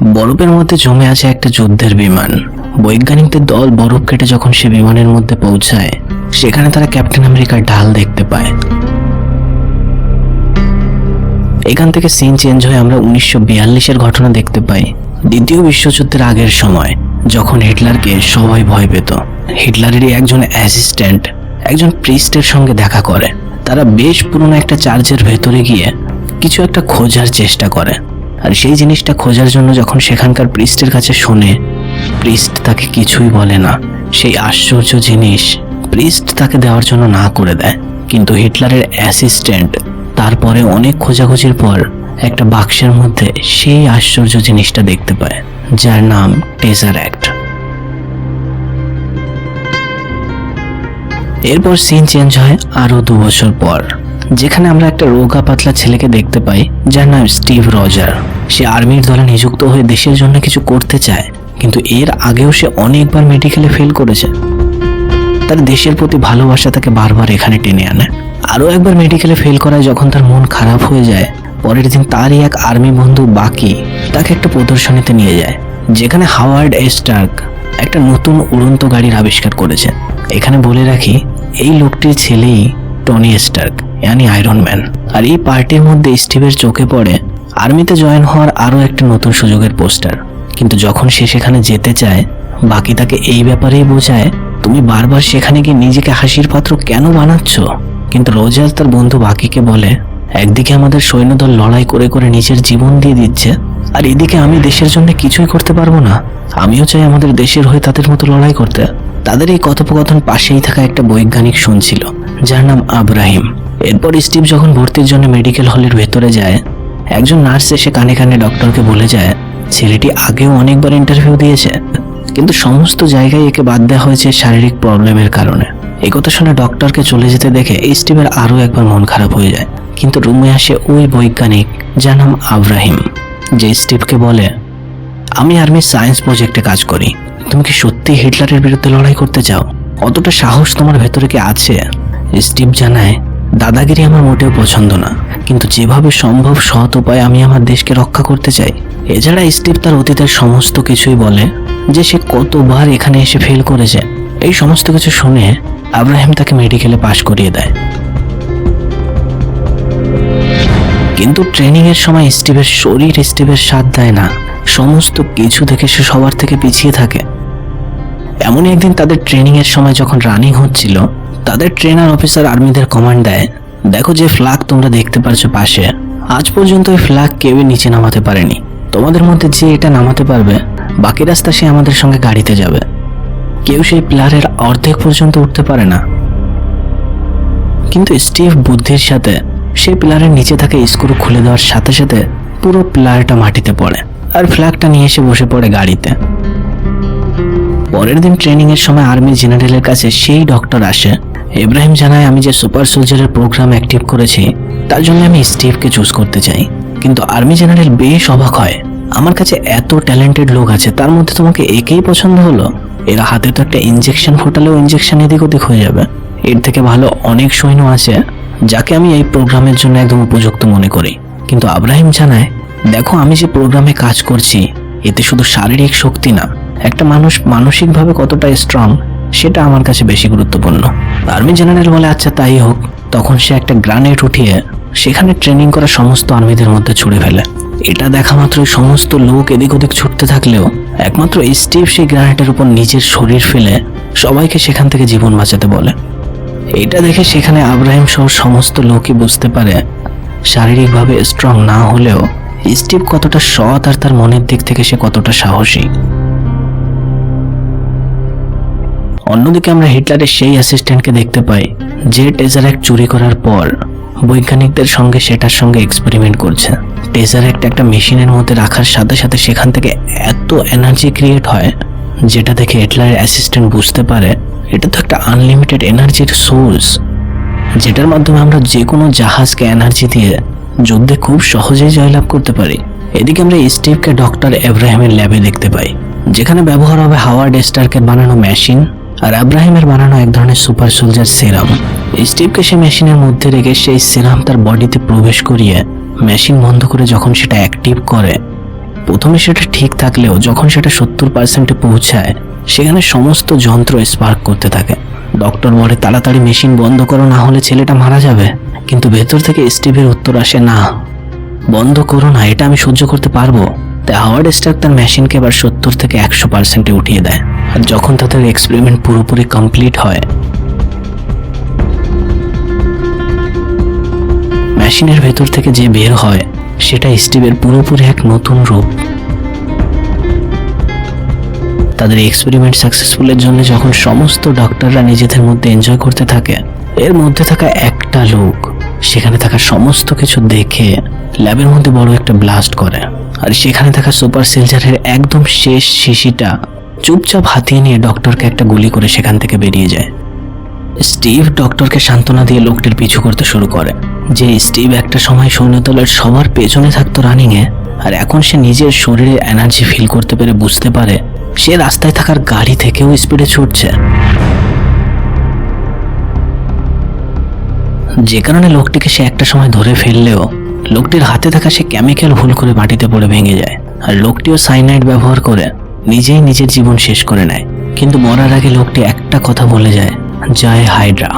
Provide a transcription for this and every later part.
বরফের মধ্যে জমে আছে একটা যুদ্ধের বিমান। বৈজ্ঞানিকদের দল বরফ কেটে যখন সে বিমানের মধ্যে পৌঁছায়, সেখানে তারা ক্যাপ্টেন আমেরিকার ঢাল দেখতে পায়। এখান থেকে সিন চেঞ্জ হয়ে আমরা উনিশশো বিয়াল্লিশের ঘটনা দেখতে পাই। দ্বিতীয় বিশ্বযুদ্ধের আগের সময়, যখন হিটলারকে সবাই ভয় পেত। হিটলারেরই একজন অ্যাসিস্ট্যান্ট, একজন প্রিস্টের সঙ্গে দেখা করে। তারা বেশ পুরনো একটা চার্চের ভেতরে গিয়ে কিছু একটা খোঁজার চেষ্টা করে। আর সেই জিনিসটা খোঁজার জন্য যখন সেখানকার প্রিস্টের কাছে শোনে প্রিস্ট তাকে কিছুই বলে না। সেই আশ্চর্য জিনিস প্রিস্ট তাকে দেওয়ার জন্য না করে দেয়। কিন্তু হিটলারের অ্যাসিস্ট্যান্ট তারপরে অনেক খোঁজাখুঁজির পর একটা বাক্সের মধ্যে সেই আশ্চর্য জিনিসটা দেখতে পায়, যার নাম টেজার অ্যাক্ট এরপর সিন চেঞ্জ হয় আরও দু বছর পর। যেখানে আমরা একটা রোগা পাতলা ছেলেকে দেখতে পাই, যার নাম স্টিভ রজার। সে আর্মির দলে নিযুক্ত হয়ে দেশের জন্য কিছু করতে চায়, কিন্তু এর আগেও সে অনেকবার মেডিকেলে ফেল করেছে। তার দেশের প্রতি ভালোবাসা তাকে বারবার এখানে টেনে আনে। আরও একবার মেডিকেলে ফেল করায় যখন তার মন খারাপ হয়ে যায়, পরের দিন তারই এক আর্মি বন্ধু বাকি তাকে একটা প্রদর্শনীতে নিয়ে যায়, যেখানে হাওয়ার্ড স্টার্ক একটা নতুন উড়ন্ত গাড়ির আবিষ্কার করেছে। এখানে বলে রাখি, এই লোকটির ছেলেই টনি স্টার্ক। ইয়ানি আয়রন ম্যান। আর এই পার্টির মধ্যে স্টিভের চোখে পড়ে আর্মিতে জয়েন হওয়ার আরও একটা নতুন সুযোগের পোস্টার। কিন্তু যখন সে সেখানে যেতে চায়, বাকি তাকে এই ব্যাপারেই বোঝায়, তুমি বারবার সেখানে গিয়ে নিজেকে হাসির পাত্র কেন বানাচ্ছ? কিন্তু রোজার তার বন্ধু বাকিকে বলে, একদিকে আমাদের সৈন্যদল লড়াই করে করে নিজের জীবন দিয়ে দিচ্ছে, আর এদিকে আমি দেশের জন্য কিছুই করতে পারব না। আমিও চাই আমাদের দেশের হয়ে তাদের মতো লড়াই করতে। তাদের এই কথোপকথন পাশেই থাকা একটা বৈজ্ঞানিক শুনছিল, যার নাম আব্রাহিম। এরপর স্টিভ যখন ভর্তির জন্য মেডিকেল হলের ভেতরে যায়, একজন নার্স এসে কানে কানে ডক্টরকে বলে যায়, ছেলেটি আগেও অনেকবার ইন্টারভিউ দিয়েছে, কিন্তু সমস্ত জায়গায় একে বাদ দেওয়া হয়েছে শারীরিক প্রবলেমের কারণে। এই কথা শুনে ডক্টরকে চলে যেতে দেখে স্টিভের আরও একবার মন খারাপ হয়ে যায়। কিন্তু রুমে আসে ওই বৈজ্ঞানিক যার নাম আব্রাহিম, যে স্টিভকে বলে, আমি আর্মির সায়েন্স প্রজেক্টে কাজ করি। তুমি কি সত্যি হিটলারের বিরুদ্ধে লড়াই করতে চাও? অতটা সাহস তোমার ভেতরে কি আছে? স্টিভ জানায় দাদাগিরি আমার মোটেও পছন্দ না। কিন্তু যেভাবে সম্ভব সৎ উপায়ে আমি আমার দেশকে রক্ষা করতে চাই। এছাড়া স্টিভ তার অতীতের সমস্ত কিছুই বলে যে সে কতবার এখানে এসে ফেল করেছে। এই সমস্ত কিছু শুনে আব্রাহিম তাকে মেডিকেলে পাশ করিয়ে দেয়। কিন্তু ট্রেনিং এর সময় স্টিভের শরীর স্টিভের সাথ দেয় না। সমস্ত কিছু থেকে সে সবার থেকে পিছিয়ে থাকে। এমনই একদিন তাদের ট্রেনিং এর সময় যখন রানিং হচ্ছিল তাদের ট্রেনার অফিসার আর্মিদের কমান্ড দেয়। দেখো যে ফ্ল্যাগ তোমরা দেখতে পারছ পাশে। আজ পর্যন্ত ওই ফ্ল্যাগ কেউই নিচে নামাতে পারেনি। তোমাদের মধ্যে যে এটা নামাতে পারবে, বাকি রাস্তা সে আমাদের সঙ্গে গাড়িতে যাবে। কেউ সেই প্লেয়ারের অর্ধেক পর্যন্ত উঠতে পারে না। কিন্তু স্টিভ বুদ্ধির সাথে সেই প্লেয়ারের নিচে থাকা স্ক্রু খুলে দেওয়ার সাথে সাথে পুরো প্লেয়ারটা মাটিতে পড়ে। আর ফ্ল্যাগটা নিয়ে এসে বসে পড়ে গাড়িতে। পরের দিন ট্রেনিং এর সময় আর্মি জেনারেলের কাছে সেই ডক্টর আসে। ইব্রাহিম জানায়, আমি যে সুপার সোলজারের প্রোগ্রাম অ্যাক্টিভ করেছি, তার জন্য আমি স্টিভকে চুজ করতে চাই। কিন্তু আর্মি জেনারেল বেশ অবাক হয়। আমার কাছে এত ট্যালেন্টেড লোক আছে, তার মধ্যে তোমাকে একেই পছন্দ হলো? এরা হাতে তো একটা ইঞ্জেকশন ফোটালেও ইঞ্জেকশন এদিক ওদিক হয়ে যাবে। এর থেকে ভালো অনেক সৈন্য আছে, যাকে আমি এই প্রোগ্রামের জন্য একদম উপযুক্ত মনে করি। কিন্তু আব্রাহিম জানায়, দেখো, আমি যে প্রোগ্রামে কাজ করছি, এতে শুধু শারীরিক শক্তি না একটা মানুষ মানসিকভাবে কতটা স্ট্রং সেটা আমার কাছে বেশি গুরুত্বপূর্ণ। আর্মি জেনারেল বলে আচ্ছা তাই হোক। তখন সে একটা গ্রানেড উঠিয়ে সেখানে ট্রেনিং করা সমস্ত আর্মিদের মধ্যে ছুড়ে ফেলে। এটা দেখা মাত্রই সমস্ত লোক এদিক ওদিক ছুটতে থাকলেও, একমাত্র স্টিভ সেই গ্রানেটের উপর নিজের শরীর ফেলে সবাইকে সেখান থেকে জীবন বাঁচাতে বলে। এটা দেখে সেখানে আব্রাহিম সহ সমস্ত লোকই বুঝতে পারে, শারীরিকভাবে স্ট্রং না হলেও স্টিভ কতটা সৎ আর তার মনের দিক থেকে সে কতটা সাহসী। অন্যদিকে আমরা হিটলারের সেই অ্যাসিস্ট্যান্টকে দেখতে পাই, যে টেজার এক চুরি করার পর বৈজ্ঞানিকদের সঙ্গে সেটার সঙ্গে এক্সপেরিমেন্ট করছে। টেজার একটা একটা মেশিনের মধ্যে রাখার সাথে সাথে সেখান থেকে এত এনার্জি ক্রিয়েট হয়, যেটা দেখে হিটলারের অ্যাসিস্ট্যান্ট বুঝতে পারে, এটা তো একটা আনলিমিটেড এনার্জির সোর্স যেটার মাধ্যমে আমরা যে কোনো জাহাজকে এনার্জি দিয়ে যুদ্ধে খুব সহজেই জয়লাভ করতে পারি। এদিকে আমরা স্টিভকে ডক্টর এব্রাহিমের ল্যাবে দেখতে পাই, যেখানে ব্যবহার হবে হাওয়ার্ড স্টার্কের বানানো মেশিন আর আব্রাহিমের বানানো এক ধরনের সুপার সোলজার সেরাম। স্টিভকে সে মেশিনের মধ্যে রেখে সেই সেরাম তার বডিতে প্রবেশ করিয়ে মেশিন বন্ধ করে যখন সেটা অ্যাক্টিভ করে, প্রথমে সেটা ঠিক থাকলেও যখন সেটা সত্তর পার্সেন্টে পৌঁছায়, সেখানে সমস্ত যন্ত্র স্পার্ক করতে থাকে। ডক্টর বলে, তাড়াতাড়ি মেশিন বন্ধ করো, না হলে ছেলেটা মারা যাবে। কিন্তু ভেতর থেকে স্টিভের উত্তর আসে, না, বন্ধ করো না, এটা আমি সহ্য করতে পারব। তাই হাওয়ার্ড স্টার্ক তার মেশিনকে এবার সত্তর থেকে একশো পার্সেন্টে উঠিয়ে দেয়। আর যখন তাদের এক্সপেরিমেন্ট পুরোপুরি কমপ্লিট হয় মেশিনের ভেতর থেকে যে বের হয়, সেটা স্টিভের পুরোপুরি এক নতুন রূপ। তাদের এক্সপেরিমেন্ট সাকসেসফুলের জন্য যখন সমস্ত ডক্টররা নিজেদের মধ্যে এনজয় করতে থাকে, এর মধ্যে থাকা একটা লোক, সেখানে থাকা সমস্ত কিছু দেখে ল্যাবের মধ্যে বড় একটা ব্লাস্ট করে। আর সেখানে থাকা সুপার সেলজারের একদম শেষ শিশিটা চুপচাপ হাতিয়ে নিয়ে ডক্টরকে একটা গুলি করে সেখান থেকে বেরিয়ে যায়। স্টিভ ডক্টরকে সান্ত্বনা দিয়ে লোকটির পিছু করতে শুরু করে। যে স্টিভ একটা সময় সৈন্যদলের সবার পেছনে থাকতো রানিংয়ে, আর এখন সে নিজের শরীরে এনার্জি ফিল করতে পেরে বুঝতে পারে সে রাস্তায় থাকার গাড়ি থেকেও স্পিডে ছুটছে। যে কারণে লোকটিকে সে একটা সময় ধরে ফেললেও লোকটির হাতে থাকা সে কেমিক্যাল ভুল করে মাটিতে পড়ে ভেঙে যায়, আর লোকটিও সাইনাইড ব্যবহার করে। নিজেই নিজের জীবন শেষ করে নেয়। কিন্তু মরার আগে লোকটি একটা কথা বলে যায়, জয় হাইড্রা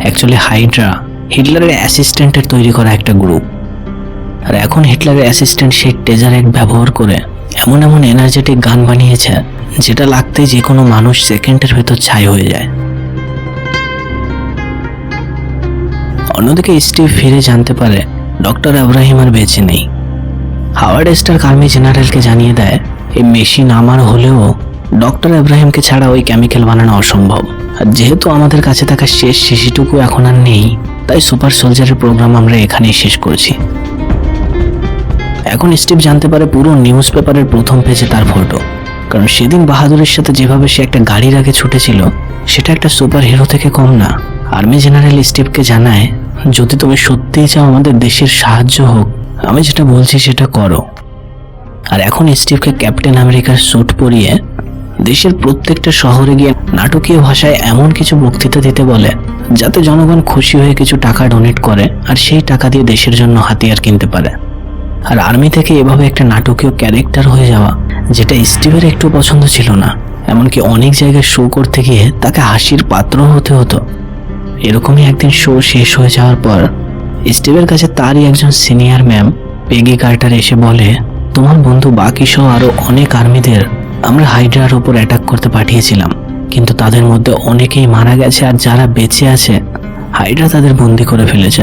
অ্যাকচুয়ালি হাইড্রা হিটলারের অ্যাসিস্ট্যান্টের তৈরি করা একটা গ্রুপ। আর এখন হিটলারের অ্যাসিস্ট্যান্ট সেই টেজারেক্ট ব্যবহার করে এমন এমন এনার্জেটিক গান বানিয়েছে, যেটা লাগতেই যে কোনো মানুষ সেকেন্ডের ভেতর ছাই হয়ে যায়। অন্যদিকে স্টিভ ফিরে জানতে পারে, ডক্টর আব্রাহিম আর বেঁচে নেই। হাওয়ার্ড স্টার কার্মি জেনারেলকে জানিয়ে দেয় এই মেশিন আমার হলেও ডক্টর আব্রাহিমকে ছাড়া ওই কেমিক্যাল বানানো অসম্ভব। আর যেহেতু আমাদের কাছে থাকা শেষ শিশিটুকু এখন আর নেই, তাই সুপার সোলজারের প্রোগ্রাম আমরা এখানেই শেষ করছি। এখন স্টিভ জানতে পারে পুরো নিউজ পেপারের প্রথম পেজে তার ফটো কারণ সেদিন বাহাদুরের সাথে যেভাবে সে একটা গাড়ির আগে ছুটেছিল, সেটা একটা সুপার হিরো থেকে কম না। আর্মি জেনারেল স্টিভকে জানায়, যদি তুমি সত্যিই চাও আমাদের দেশের সাহায্য হোক, আমি যেটা বলছি সেটা করো। আর এখন স্টিভকে ক্যাপ্টেন আমেরিকার স্যুট পরিয়ে দেশের প্রত্যেকটা শহরে গিয়ে নাটকীয় ভাষায় এমন কিছু বক্তৃতা দিতে বলে, যাতে জনগণ খুশি হয়ে কিছু টাকা ডোনেট করে আর সেই টাকা দিয়ে দেশের জন্য হাতিয়ার কিনতে পারে। আর আর্মি থেকে এভাবে একটা নাটকীয় ক্যারেক্টার হয়ে যাওয়া, যেটা স্টিভের একটু পছন্দ ছিল না, এমনকি অনেক জায়গায় শো করতে গিয়ে তাকে হাসির পাত্র হতে হতো। এরকমই একদিন শো শেষ হয়ে যাওয়ার পর, স্টিভের কাছে তারই একজন সিনিয়র ম্যাম পেগি কার্টার এসে বলে তোমার বন্ধু বাকি সহ আরও অনেক আর্মিদের আমরা হাইড্রার উপর অ্যাটাক করতে পাঠিয়েছিলাম। কিন্তু তাদের মধ্যে অনেকেই মারা গেছে আর যারা বেঁচে আছে হাইড্রা তাদের বন্দি করে ফেলেছে।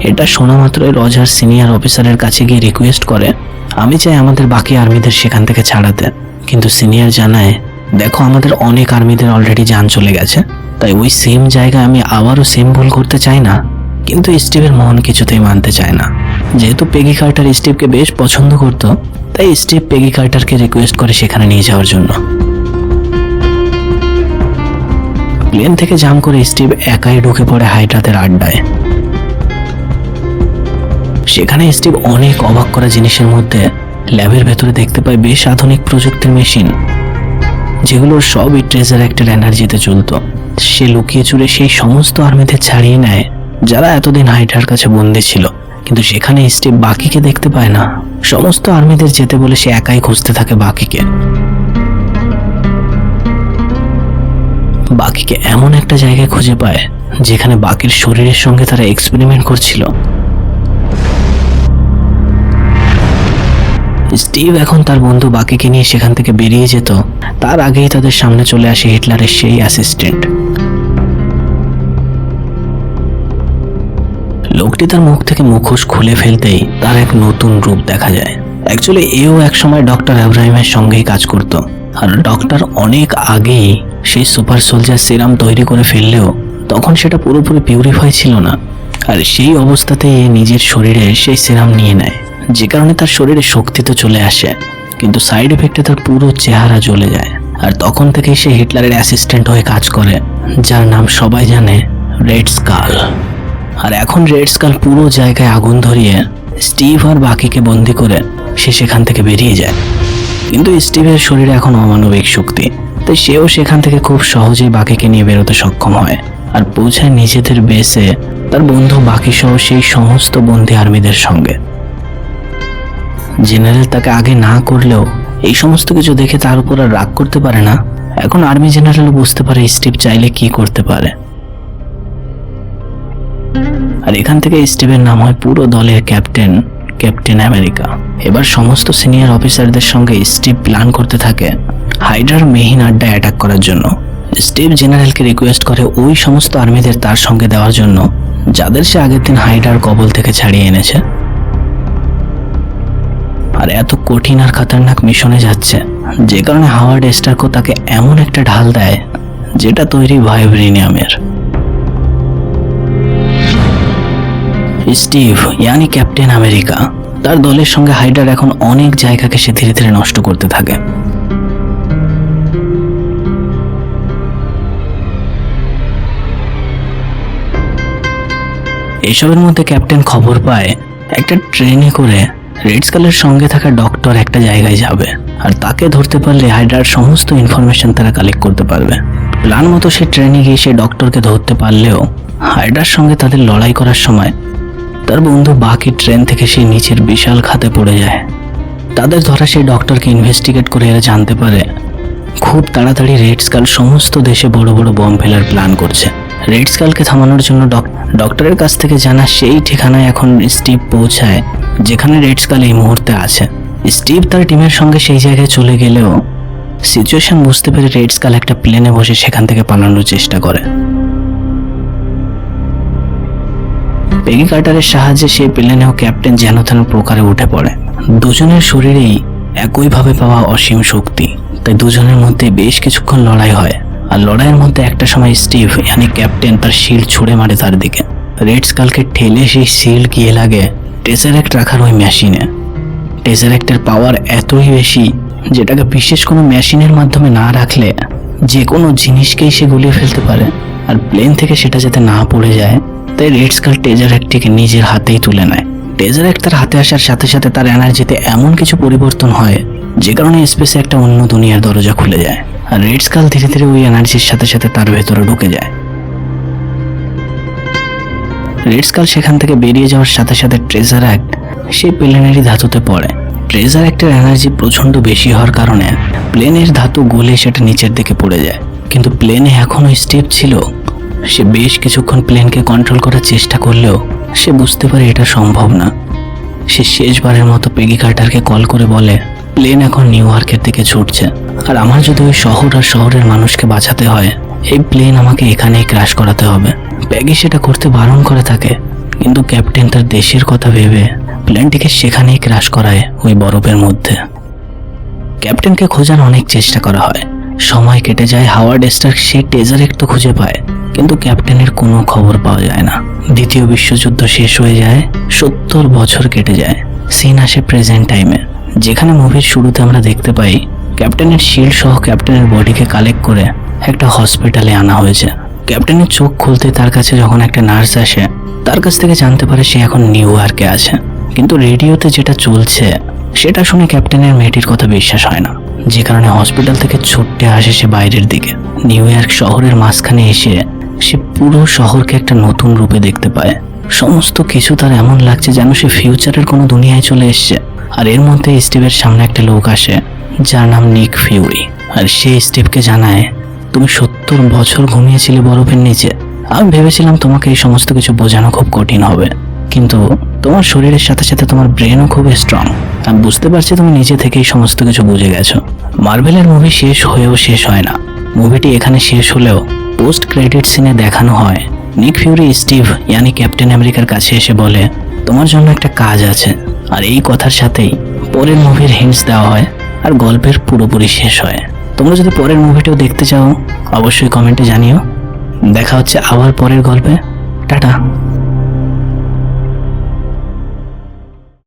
এটা শোনা মাত্রই রজার সিনিয়র অফিসারের কাছে গিয়ে রিকোয়েস্ট করে, আমি চাই আমাদের বাকি আর্মিদের সেখান থেকে ছাড়াতে। কিন্তু সিনিয়র জানায়, দেখো, আমাদের অনেক আর্মিদের অলরেডি যান চলে গেছে। তাই ওই সেম জায়গায় আমি আবারও সেম ভুল করতে চাই না। কিন্তু স্টিভের মন কিছুতেই মানতে চায় না। যেহেতু পেগি কার্টার স্টিভকে বেশ পছন্দ করত, তাই স্টিভ পেগি কার্টারকে রিকোয়েস্ট করে সেখানে নিয়ে যাওয়ার জন্য। প্লেন থেকে জাম করে স্টিভ একাই ঢুকে পড়ে হাইড্রাতের আড্ডায়। সেখানে স্টিভ অনেক অবাক করা জিনিসের মধ্যে ল্যাবের ভেতরে দেখতে পায় বেশ আধুনিক প্রযুক্তির মেশিন যেগুলোর সবই ট্রেজার অ্যাক্টের এনার্জিতে চলতো। সে লুকিয়ে চুরে সেই সমস্ত আর্মিদের ছাড়িয়ে নেয় যারা এতদিন হাইটার কাছে বন্দি ছিল, কিন্তু সেখানে স্টিভ বাকিকে দেখতে পায় না। সমস্ত আর্মিদের যেতে বলে সে একাই খুঁজতে থাকে বাকিকে। বাকিকে এমন একটা জায়গায় খুঁজে পায়, যেখানে বাকির শরীরের সঙ্গে তারা এক্সপেরিমেন্ট করছিল। স্টিভ এখন তার বন্ধু বাকিকে নিয়ে সেখান থেকে বেরিয়ে যেত। তার আগেই তাদের সামনে চলে আসে হিটলারের সেই অ্যাসিস্ট্যান্ট লোকটি তার মুখ থেকে মুখোশ খুলে ফেলতেই তার এক নতুন রূপ দেখা যায়। অ্যাকচুয়ালি এও একসময় ডক্টর আব্রাহিমের সঙ্গেই কাজ করত। আর ডক্টর অনেক আগেই সেই সুপার সোলজার সিরাম তৈরি করে ফেললেও তখন সেটা পুরোপুরি পিউরিফাই ছিল না। আর সেই অবস্থাতে নিজের শরীরে সেই সিরাম নিয়ে নেয়। যে কারণে তার শরীরে শক্তি তো চলে আসে, কিন্তু সাইড এফেক্টে তার পুরো চেহারা জ্বলে যায়। আর তখন থেকেই সে হিটলারের অ্যাসিস্ট্যান্ট হয়ে কাজ করে, যার নাম সবাই জানে রেড স্কাল আর এখন রেড স্কাল পুরো জায়গায় আগুন ধরিয়ে স্টিভ আর বাকিকে বন্দি করে সে সেখান থেকে বেরিয়ে যায়। কিন্তু স্টিভের শরীরে এখন অমানবিক শক্তি, তাই সেও সেখান থেকে খুব সহজেই বাকিকে নিয়ে বেরোতে সক্ষম হয়। আর পৌঁছায় নিজেদের বেসে তার বন্ধু বাকি সহ সেই সমস্ত বন্দি আর্মিদের সঙ্গে। জেনারেল তাকে আগে না করলেও এই সমস্ত কিছু দেখে তার উপর আর রাগ করতে পারে না। এখন আর্মি জেনারেলও বুঝতে পারে স্টিভ চাইলে কি করতে পারে। আর এখান থেকে স্টিভের নাম হয় পুরো দলের ক্যাপ্টেন ক্যাপ্টেন আমেরিকা। এবার সমস্ত সিনিয়র অফিসারদের সঙ্গে স্টিভ প্ল্যান করতে থাকে হাইড্রার মেহিন আড্ডা অ্যাটাক করার জন্য। স্টিভ জেনারেলকে রিকোয়েস্ট করে ওই সমস্ত আর্মিদের তার সঙ্গে দেওয়ার জন্য, যাদের সে আগের দিন হাইড্রার কবল থেকে ছাড়িয়ে এনেছে। আর এত কঠিন আর খতরনাক মিশনে যাচ্ছে, যে কারণে হাওয়ার্ড স্টার্কো তাকে এমন একটা ঢাল দেয়, যেটা তৈরি ভাইব্রেনিয়ামের স্টিভ, ইয়ানি ক্যাপ্টেন আমেরিকা, তার দলের সঙ্গে হাইডার এখন অনেক জায়গাকে সে ধীরে ধীরে নষ্ট করতে থাকে। এসবের মধ্যে ক্যাপ্টেন খবর পায়, একটা ট্রেনে করে রেড স্কালের সঙ্গে থাকা ডক্টর একটা জায়গায় যাবে, আর তাকে ধরতে পারলে হাইড্রার সমস্ত ইনফরমেশন তারা কালেক্ট করতে পারবে। প্ল্যান মতো সে ট্রেনে গিয়ে সে ডক্টরকে ধরতে পারলেও হাইড্রার সঙ্গে তাদের লড়াই করার সময় তার বন্ধু বাকি ট্রেন থেকে সেই নিচের বিশাল খাতে পড়ে যায়। তাদের ধরা সেই ডক্টরকে ইনভেস্টিগেট করে এরা জানতে পারে। খুব তাড়াতাড়ি রেড স্কাল সমস্ত দেশে বড় বড় বম ফেলার প্ল্যান করছে। রেড স্কালকে থামানোর জন্য ডক- ডক্টরের কাছ থেকে জানা সেই ঠিকানায় এখন স্টিভ পৌঁছায়, যেখানে রেড স্কাল এই মুহূর্তে আছে। স্টিভ তার টিমের সঙ্গে সেই জায়গায় চলে গেলেও সিচুয়েশন বুঝতে পেরে রেড স্কাল একটা প্লেনে বসে সেখান থেকে পালানোর চেষ্টা করে। পেগি কার্টারের সাহায্যে সেই প্লেনেও ক্যাপ্টেন যেন তেন প্রকারে উঠে পড়ে। দুজনের শরীরেই একইভাবে পাওয়া অসীম শক্তি। তাই দুজনের মধ্যে বেশ কিছুক্ষণ লড়াই হয়। আর লড়াইয়ের মধ্যে একটা সময় স্টিভ মানে ক্যাপ্টেন তার শিল ছুড়ে মারে তার দিকে। রেড স্কালকে ঠেলে সেই শিল গিয়ে লাগে টেসারেক্ট রাখার ওই মেশিনে। টেসারেক্টের পাওয়ার এতই বেশি যেটাকে বিশেষ কোনো মেশিনের মাধ্যমে না রাখলে যে কোনো জিনিসকেই সে গুলিয়ে ফেলতে পারে। আর প্লেন থেকে সেটা যাতে না পড়ে যায় তাই রেড স্কাল টেজারেক্টটিকে নিজের হাতেই তুলে নেয়। টেজারেক্ট তার হাতে আসার সাথে সাথে তার এনার্জিতে এমন কিছু পরিবর্তন হয়, যে কারণে স্পেসে একটা অন্য দুনিয়ার দরজা খুলে যায়। আর রেড স্কাল ধীরে ধীরে ওই এনার্জির সাথে সাথে তার ভেতরে ঢুকে যায়। রেড স্কাল সেখান থেকে বেরিয়ে যাওয়ার সাথে সাথে ট্রেজার অ্যাক্ট সেই প্লেনেরই ধাতুতে পড়ে। ট্রেজার অ্যাক্টের এনার্জি প্রচণ্ড বেশি হওয়ার কারণে প্লেনের ধাতু গলে সেটা নিচের দিকে পড়ে যায়। কিন্তু প্লেনে এখনও স্টেপ ছিল সে বেশ কিছুক্ষণ প্লেনকে কন্ট্রোল করার চেষ্টা করলেও সে বুঝতে পারে এটা সম্ভব না। সে শেষবারের মতো পেগি কার্টারকে কল করে বলে, প্লেন এখন নিউ ইয়র্কের দিকে ছুটছে। আর আমার যদি ওই শহর আর শহরের মানুষকে বাঁচাতে হয়, এই প্লেন আমাকে এখানেই ক্রাশ করাতে হবে। প্যাগি সেটা করতে বারণ করে থাকে, কিন্তু ক্যাপ্টেন তার দেশের কথা ভেবে প্লেনটিকে সেখানেই ক্রাশ করায় ওই বরফের মধ্যে। ক্যাপ্টেনকে খোঁজার অনেক চেষ্টা করা হয়। সময় কেটে যায়, হাওয়ার্ড স্টার্ক সেই টেজারেক্ট তো খুঁজে পায়। কিন্তু ক্যাপ্টেনের কোনো খবর পাওয়া যায় না। দ্বিতীয় বিশ্বযুদ্ধ শেষ হয়ে যায়, সত্তর বছর কেটে যায়। সিন আসে প্রেজেন্ট টাইমে, যেখানে মুভির শুরুতে আমরা দেখতে পাই, ক্যাপ্টেনের শিল্ড সহ ক্যাপ্টেনের বডিকে কালেক্ট করে একটা হসপিটালে আনা হয়েছে। ক্যাপ্টেনের চোখ খুলতে তার কাছে যখন একটা নার্স আসে, তার কাছ থেকে জানতে পারে সে এখন নিউ ইয়র্কে আছে। কিন্তু রেডিওতে যেটা চলছে, সেটা শুনে ক্যাপ্টেনের মেয়েটির কথা বিশ্বাস হয় না। যে কারণে হসপিটাল থেকে ছুটতে আসে সে বাইরের দিকে। নিউ ইয়র্ক শহরের মাঝখানে এসে সে পুরো শহরকে একটা নতুন রূপে দেখতে পায়। সমস্ত কিছু তার এমন লাগছে যেন সে ফিউচারের কোনো দুনিয়ায় চলে এসছে। আর এর মধ্যে স্টিভের সামনে একটা লোক আসে, যার নাম নিক ফিউরি। আর সে স্টিভকে জানায়, তুমি সত্তর বছর ঘুমিয়েছিলে বরফের নিচে। আমি ভেবেছিলাম তোমাকে এই সমস্ত কিছু বোঝানো খুব কঠিন হবে। কিন্তু তোমার শরীরের সাথে সাথে তোমার ব্রেনও খুব স্ট্রং আমি বুঝতে পারছি তুমি নিজে থেকেই সমস্ত কিছু বুঝে গেছো। মার্ভেলের মুভি শেষ হয়েও শেষ হয় না। মুভিটি এখানে শেষ হলেও পোস্ট ক্রেডিট সিনে দেখানো হয়। নিক ফিউরি স্টিভ ইয়ানি ক্যাপ্টেন আমেরিকার কাছে এসে বলে, তোমার জন্য একটা কাজ আছে। আর এই কথার সাথেই পরের মুভির হিন্টস দেওয়া হয় আর গল্পের পুরোপুরি শেষ হয়। তোমরা যদি পরের মুভিটাও দেখতে চাও, অবশ্যই কমেন্টে জানিও। দেখা হচ্ছে আবার পরের গল্পে। টাটা।